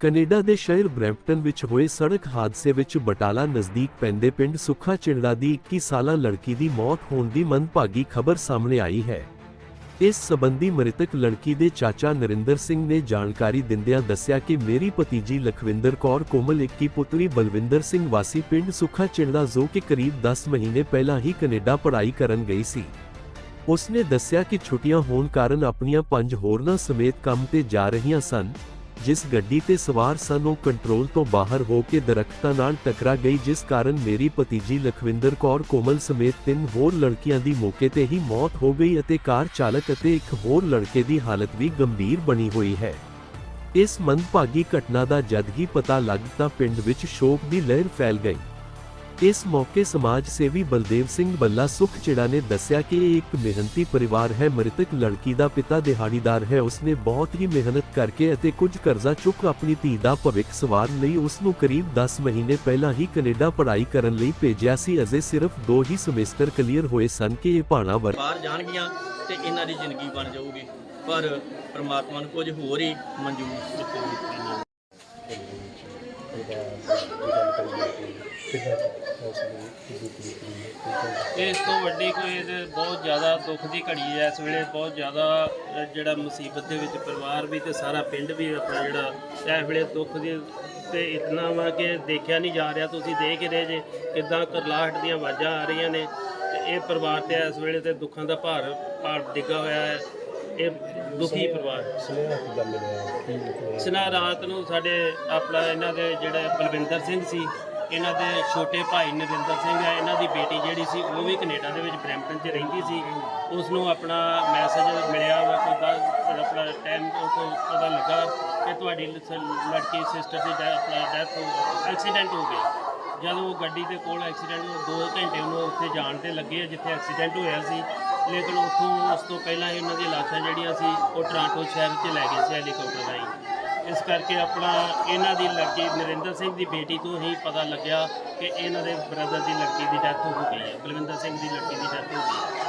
Canada ਦੇ ਸ਼ਹਿਰ Brampton ਵਿੱਚ ਹੋਏ ਸੜਕ ਹਾਦਸੇ ਵਿੱਚ ਬਟਾਲਾ ਨਜ਼ਦੀਕ ਪੈਂਦੇ ਪਿੰਡ ਸੁੱਖਾ ਚਿੰੜਾ ਦੀ 21 ਸਾਲਾ ਲੜਕੀ ਦੀ ਮੌਤ ਹੋਣ ਦੀ ਮੰਦਭਾਗੀ ਖਬਰ ਸਾਹਮਣੇ ਆਈ ਹੈ। ਇਸ ਸਬੰਧੀ ਮ੍ਰਿਤਕ ਲੜਕੀ ਦੇ ਚਾਚਾ ਨਰਿੰਦਰ ਸਿੰਘ ਨੇ ਜਾਣਕਾਰੀ ਦਿੰਦਿਆਂ ਦੱਸਿਆ ਕਿ ਮੇਰੀ ਭਤੀਜੀ ਲਖਵਿੰਦਰ ਕੌਰ ਕੋਮਲ ਇੱਕੀ, ਪੁੱਤਰੀ ਬਲਵਿੰਦਰ ਸਿੰਘ ਵਾਸੀ ਪਿੰਡ ਸੁੱਖਾ ਚਿੰੜਾ ਜੋ ਕਿ ਕਰੀਬ 10 ਮਹੀਨੇ ਪਹਿਲਾਂ ਹੀ ਕੈਨੇਡਾ ਪੜ੍ਹਾਈ ਕਰਨ ਗਈ ਸੀ। ਉਸਨੇ ਦੱਸਿਆ ਕਿ ਛੁੱਟੀਆਂ ਹੋਣ ਕਾਰਨ ਆਪਣੀਆਂ ਪੰਜ ਹੋਰਨਾਂ ਸਮੇਤ ਕੰਮ ਤੇ ਜਾ ਰਹੀਆਂ ਸਨ। ਜਿਸ ਗੱਡੀ ਤੇ ਸਵਾਰ ਸਨ, ਉਹ ਕੰਟਰੋਲ ਤੋਂ ਬਾਹਰ ਹੋ ਕੇ ਦਰਖਤਾਂ ਨਾਲ ਟਕਰਾ ਗਈ, ਜਿਸ ਕਾਰਨ ਮੇਰੀ ਭਤੀਜੀ ਲਖਵਿੰਦਰ ਕੌਰ ਕੋਮਲ ਸਮੇਤ ਤਿੰਨ ਹੋਰ ਲੜਕੀਆਂ ਦੀ ਮੌਕੇ ਤੇ ਹੀ ਮੌਤ ਹੋ ਗਈ ਅਤੇ ਕਾਰ ਚਾਲਕ ਅਤੇ ਇੱਕ ਹੋਰ ਲੜਕੇ ਦੀ ਹਾਲਤ ਵੀ ਗੰਭੀਰ ਬਣੀ ਹੋਈ ਹੈ। ਇਸ ਮੰਦਭਾਗੀ ਘਟਨਾ ਦਾ ਜਦ ਹੀ ਪਤਾ ਲੱਗ ਤਾਂ ਪਿੰਡ ਵਿੱਚ ਸ਼ੋਕ ਦੀ ਲਹਿਰ ਫੈਲ ਗਈ। ਇਸ ਮੌਕੇ ਸਮਾਜ ਸੇਵੀ ਬਲਦੇਵ ਸਿੰਘ ਬੱਲਾ ਸੁਖ ਨੇ ਦੱਸਿਆ ਕਿ ਇਹ ਇੱਕ ਮਿਹਨਤੀ ਪਰਿਵਾਰ ਹੈ, ਮ੍ਰਿਤਕ ਲੜਕੀ ਦਾ ਪਿਤਾ ਦਿਹਾੜੀਦਾਰ ਹੈ। ਉਸਨੇ ਬਹੁਤ ਹੀ ਮਿਹਨਤ ਕਰਕੇ ਅਤੇ ਕੁਝ ਕਰਜ਼ਾ ਚੁੱਕ ਆਪਣੀ ਧੀ ਦਾ ਭਵਿੱਖ ਸਵਾਰਨ ਲਈ ਉਸ ਨੂੰ ਕਰੀਬ 10 ਮਹੀਨੇ ਪਹਿਲਾਂ ਹੀ ਕੈਨੇਡਾ ਪੜ੍ਹਾਈ ਕਰਨ ਲਈ ਭੇਜਿਆ ਸੀ। ਅਜੇ ਸਿਰਫ ਦੋ ਹੀ ਸਮੈਸਟਰ ਕਲੀਅਰ ਹੋਏ ਸਨ ਕਿ ਇਹ ਭਾਣਾ ਵਰ ਬਾਹਰ ਜਾਣਗੀਆਂ ਤੇ ਇਹਨਾਂ ਦੀ ਜ਼ਿੰਦਗੀ ਬਣ ਜਾਊਗੀ। ਪਰ ਪ੍ਰਮਾਤਮਾ ਨੂੰ ਕੁਝ ਹੋਰ ਹੀ ਮਨਜ਼ੂਰ ਇਸ ਤੋਂ ਵੱਡੀ ਕੋਈ ਇਹਦੇ ਬਹੁਤ ਜ਼ਿਆਦਾ ਦੁੱਖ ਦੀ ਘੜੀ ਹੈ। ਇਸ ਵੇਲੇ ਬਹੁਤ ਜ਼ਿਆਦਾ ਜਿਹੜਾ ਮੁਸੀਬਤ ਦੇ ਵਿੱਚ ਪਰਿਵਾਰ ਵੀ ਤੇ ਸਾਰਾ ਪਿੰਡ ਵੀ ਆਪਣਾ ਜਿਹੜਾ ਇਸ ਵੇਲੇ ਦੁੱਖ ਦੀ ਤੇ ਇਤਨਾ ਵਾ ਕਿ ਦੇਖਿਆ ਨਹੀਂ ਜਾ ਰਿਹਾ। ਤੁਸੀਂ ਦੇਖ ਹੀ ਰਹੇ ਜੇ ਕਿਦਾਂ ਕਰਲਾਹਟ ਦੀਆਂ ਆਵਾਜ਼ਾਂ ਆ ਰਹੀਆਂ ਨੇ। ਤੇ ਇਹ ਪਰਿਵਾਰ ਤੇ ਇਸ ਵੇਲੇ ਤੇ ਦੁੱਖਾਂ ਦਾ ਭਾਰ ਭਾਰ ਡਿੱਗਾ ਹੋਇਆ ਹੈ। ਇਹ ਦੁਖੀ ਪਰਿਵਾਰ? ਸਨਾ ਰਾਤ ਨੂੰ ਸਾਡੇ ਆਪਣਾ ਇਹਨਾਂ ਦੇ ਜਿਹੜੇ ਬਲਵਿੰਦਰ ਸਿੰਘ ਸੀ ਇਹਨਾਂ ਦੇ ਛੋਟੇ ਭਾਈ ਨਰਿੰਦਰ ਸਿੰਘ ਹੈ ਇਹਨਾਂ ਦੀ ਬੇਟੀ ਜਿਹੜੀ ਸੀ, ਉਹ ਵੀ ਕੈਨੇਡਾ ਦੇ ਵਿੱਚ ਬਰੈਂਪਟਨ 'ਚ ਰਹਿੰਦੀ ਸੀ। ਉਸ ਨੂੰ ਆਪਣਾ ਮੈਸੇਜ ਮਿਲਿਆ ਵਾ, ਕੋਈ ਦਸ ਆਪਣਾ ਟਾਈਮ ਤੋਂ ਪਤਾ ਲੱਗਾ ਕਿ ਤੁਹਾਡੀ ਲੜਕੀ ਸਿਸਟਰ ਦੀ ਡੈ- ਆਪਣਾ ਡੈਥ ਐਕਸੀਡੈਂਟ ਹੋ ਗਿਆ। ਜਦੋਂ ਉਹ ਗੱਡੀ ਦੇ ਕੋਲ ਐਕਸੀਡੈਂਟ ਦੋ ਘੰਟੇ ਉਹਨੂੰ ਉੱਥੇ ਜਾਣ ਤੇ ਲੱਗੇ ਜਿੱਥੇ ਐਕਸੀਡੈਂਟ ਹੋਇਆ ਸੀ। ਲੇਕਿਨ ਉੱਥੋਂ, ਉਸ ਤੋਂ ਪਹਿਲਾਂ ਹੀ ਉਹਨਾਂ ਦੀਆਂ ਲਾਸ਼ਾਂ ਜਿਹੜੀਆਂ ਸੀ, ਉਹ ਟਰਾਂਟੋ ਸ਼ਹਿਰ 'ਚ ਲੈ ਗਏ ਸੀ ਹੈਲੀਕਾਪਟਰ ਰਾਹੀਂ। ਇਸ ਕਰਕੇ ਆਪਣਾ ਇਹਨਾਂ ਦੀ ਲੜਕੀ ਨਰਿੰਦਰ ਸਿੰਘ ਦੀ ਬੇਟੀ ਤੋਂ ਹੀ ਪਤਾ ਲੱਗਿਆ ਕਿ ਇਹਨਾਂ ਦੇ ਬ੍ਰਦਰ ਦੀ ਲੜਕੀ ਦੀ ਡੈਥ ਹੋ ਗਈ ਹੈ, ਬਲਵਿੰਦਰ ਸਿੰਘ ਦੀ ਲੜਕੀ ਦੀ ਡੈਥ ਹੋ ਗਈ ਹੈ।